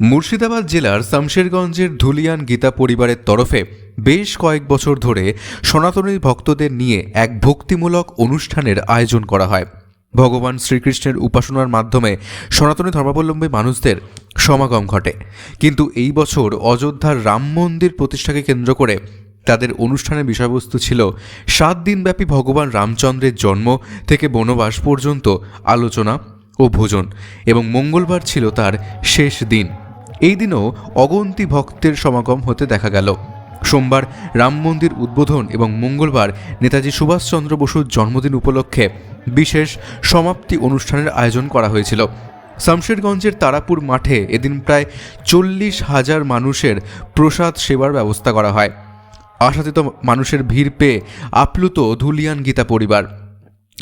মুর্শিদাবাদ জেলার শামশেরগঞ্জের ধুলিয়ান গীতা পরিবারের তরফে বেশ কয়েক বছর ধরে সনাতনী ভক্তদের নিয়ে এক ভক্তিমূলক অনুষ্ঠানের আয়োজন করা হয়। ভগবান শ্রীকৃষ্ণের উপাসনার মাধ্যমে সনাতনী ধর্মাবলম্বী মানুষদের সমাগম ঘটে। কিন্তু এই বছর অযোধ্যার রাম মন্দির প্রতিষ্ঠাকে কেন্দ্র করে তাদের অনুষ্ঠানের বিষয়বস্তু ছিল সাত দিনব্যাপী ভগবান রামচন্দ্রের জন্ম থেকে বনবাস পর্যন্ত আলোচনা ও ভোজন এবং মঙ্গলবার ছিল তার শেষ দিন। এই দিনও অগন্তি ভক্তের সমাগম হতে দেখা গেল। সোমবার রাম মন্দির উদ্বোধন এবং মঙ্গলবার নেতাজি সুভাষচন্দ্র বসুর জন্মদিন উপলক্ষে বিশেষ সমাপ্তি অনুষ্ঠানের আয়োজন করা হয়েছিল। শামশেরগঞ্জের তারাপুর মাঠে এদিন প্রায় চল্লিশ হাজার মানুষের প্রসাদ সেবার ব্যবস্থা করা হয়। আশাতীত মানুষের ভিড় পেয়ে আপ্লুত ধুলিয়ান গীতা পরিবার।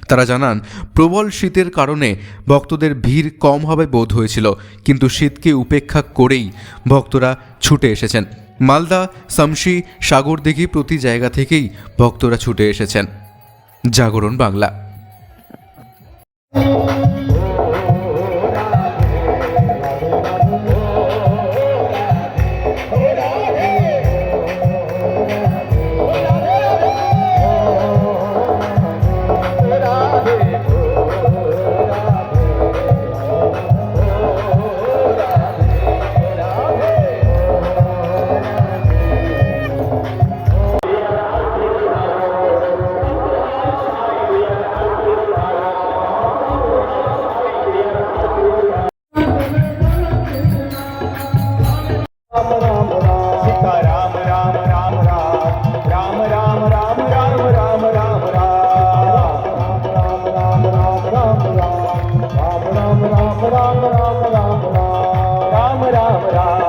তারা জানান, প্রবল শীতের কারণে ভক্তদের ভিড় কম হবে বোধ হয়েছিল, কিন্তু শীতকে উপেক্ষা করেই ভক্তরা ছুটে এসেছেন। মালদা শামসি সাগরদিঘি প্রতি জায়গা থেকেই ভক্তরা ছুটে এসেছেন। জাগরণ বাংলা। राम राम राम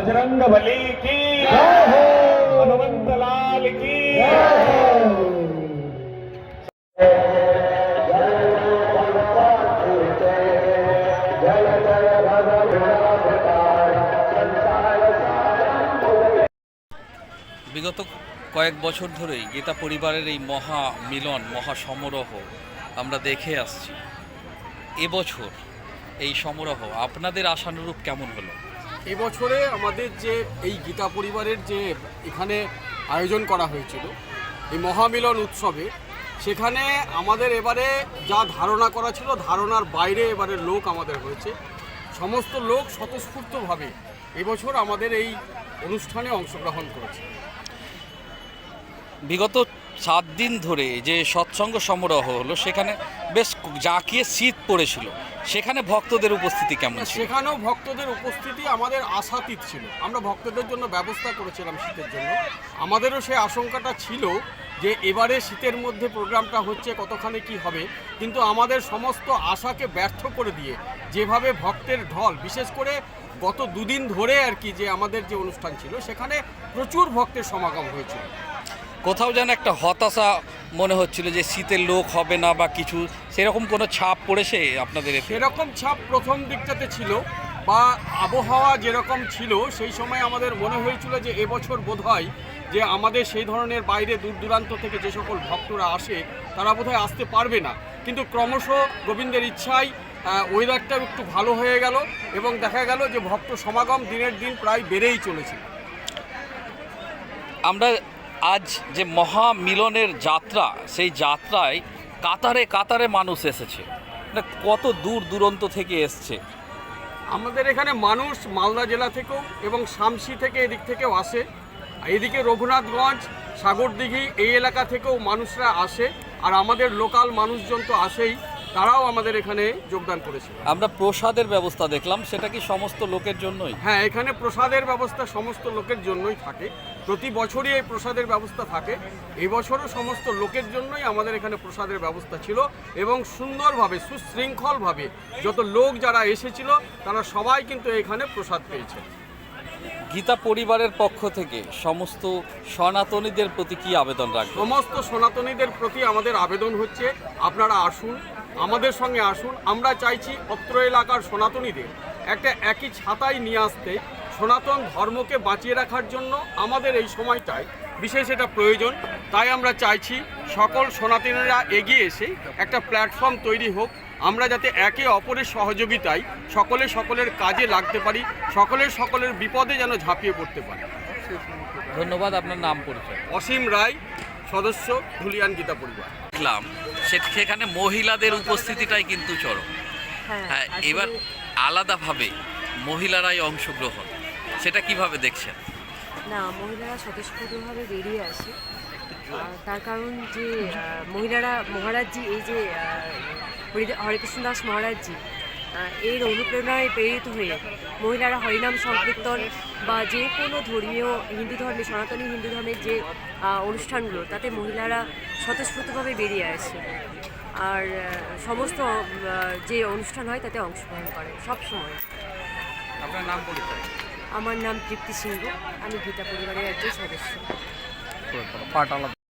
बजरंग बली की हनुमंत लाल की বিগত কয়েক বছর ধরেই গীতা পরিবারের এই মহা মিলন মহা সমারোহ আমরা দেখে আসছি এবছর এই সমারোহ আপনাদের আশানুরূপ কেমন হলো এবছরে আমাদের যে এই গীতা পরিবারের যে এখানে আয়োজন করা হয়েছিল, এই মহামিলন উৎসবে, সেখানে আমাদের এবারে যা ধারণা করা ছিল, ধারণার বাইরে এবারে লোক আমাদের হয়েছে। সমস্ত লোক স্বতঃস্ফূর্তভাবে এবছর আমাদের এই অনুষ্ঠানে অংশগ্রহণ করেছে। বিগত সাত দিন ধরে যে সৎসঙ্গ সমারোহ হলো, সেখানে বেশ জাঁকিয়ে শীত পড়েছিল সেখানে ভক্তদের উপস্থিতি কেমন ছিল? সেখানেও ভক্তদের উপস্থিতি আমাদের আশাতীত ছিল। আমরা ভক্তদের জন্য ব্যবস্থা করেছিলাম শীতের জন্য। আমাদেরও সেই আশঙ্কাটা ছিল যে এবারে শীতের মধ্যে প্রোগ্রামটা হচ্ছে কতখানি কি হবে। কিন্তু আমাদের সমস্ত আশাকে ব্যর্থ করে দিয়ে যেভাবে ভক্তের ঢল বিশেষ করে গত দুদিন ধরে আর কি যে আমাদের যে অনুষ্ঠান ছিল সেখানে প্রচুর ভক্তের সমাগম হয়েছিল। কোথাও যেন একটা হতাশা মনে হচ্ছিল যে শীতের লোক হবে না বা কিছু সেরকম কোনো ছাপ পড়েছে আপনাদের সেরকম ছাপ প্রথম দিকটাতে ছিল বা আবহাওয়া যেরকম ছিল সেই সময় আমাদের মনে হয়েছিল যে এবছর বোধহয় যে আমাদের সেই ধরনের বাইরে দূর দূরান্ত থেকে যে সকল ভক্তরা আসে তারা বোধহয় আসতে পারবে না। কিন্তু ক্রমশ গোবিন্দের ইচ্ছায় ওয়েদারটাও একটু ভালো হয়ে গেল এবং দেখা গেল যে ভক্ত সমাগম দিনের দিন প্রায় বেড়েই চলেছে। আমরা আজ যে মহা মিলনের যাত্রা সেই যাত্রায় কাতারে কাতারে মানুষ এসেছে। মানে কত দূর দূরান্ত থেকে এসছে। আমাদের এখানে মানুষ মালদা জেলা থেকেও এবং শামসি থেকে এদিক থেকেও আসে। এদিকে রঘুনাথগঞ্জ সাগরদিঘি এই এলাকা থেকেও মানুষরা আসে। আর আমাদের লোকাল মানুষজন তো আসেই তারাও আমাদের এখানে যোগদান করেছে। আমরা প্রসাদের ব্যবস্থা দেখলাম সেটা কি সমস্ত লোকের জন্যই? হ্যাঁ এখানে প্রসাদের ব্যবস্থা সমস্ত লোকের জন্যই থাকে। প্রতি বছরই এই প্রসাদের ব্যবস্থা থাকে। এবছরও সমস্ত লোকের জন্যই আমাদের এখানে প্রসাদের ব্যবস্থা ছিল এবং সুন্দরভাবে সুশৃঙ্খলভাবে যত লোক যারা এসেছিল তারা সবাই কিন্তু এখানে প্রসাদ পেয়েছে। গীতা পরিবারের পক্ষ থেকে সমস্ত সনাতনীদের প্রতি কি আবেদন রাখবেন? সমস্ত সনাতনীদের প্রতি আমাদের আবেদন হচ্ছে আপনারা আসুন আমাদের সঙ্গে আসুন। আমরা চাইছি অত্র এলাকার সনাতনীদের একটা একই ছাতায় নিয়ে আসতে সনাতন ধর্মকে বাঁচিয়ে রাখার জন্য আমাদের এই সময়টায় বিশেষ এটা প্রয়োজন। তাই আমরা চাইছি সকল সনাতনীরা এগিয়ে এসে একটা প্ল্যাটফর্ম তৈরি হোক। আমরা যাতে একে অপরের সহযোগিতায় সকলে সকলের কাজে লাগতে পারি সকলের সকলের বিপদে যেন ঝাঁপিয়ে পড়তে পারি। ধন্যবাদ আপনার নাম পরিচয়। অসীম রায় সদস্য ধুলিয়ান গীতা পরিবার। দেখলাম সেখানে মহিলাদের উপস্থিতিটাই কিন্তু চরম। হ্যাঁ হ্যাঁ এবার আলাদাভাবে মহিলারাই অংশগ্রহণ। সেটা কীভাবে দেখছেন? না মহিলারা স্বতঃস্ফূর্তভাবে বেরিয়ে আসে। তার কারণ যে মহিলারা মহারাজজি এই যে হরেকৃষ্ণ দাস মহারাজজি এর অনুপ্রেরণায় প্রেরিত হয়ে মহিলারা হরিনাম সংকীর্তন বা যে কোনো ধর্মীয় হিন্দু ধর্মে সনাতনী হিন্দু ধর্মের যে অনুষ্ঠানগুলো তাতে মহিলারা স্বতঃস্ফূর্তভাবে বেরিয়ে আসে। আর সমস্ত যে অনুষ্ঠান হয় তাতে অংশগ্রহণ করে সব সময় আপনার নাম পরিচয় আমার নাম তৃপ্তি সিংহ আমি গীতা পরিবারের একজন সদস্য।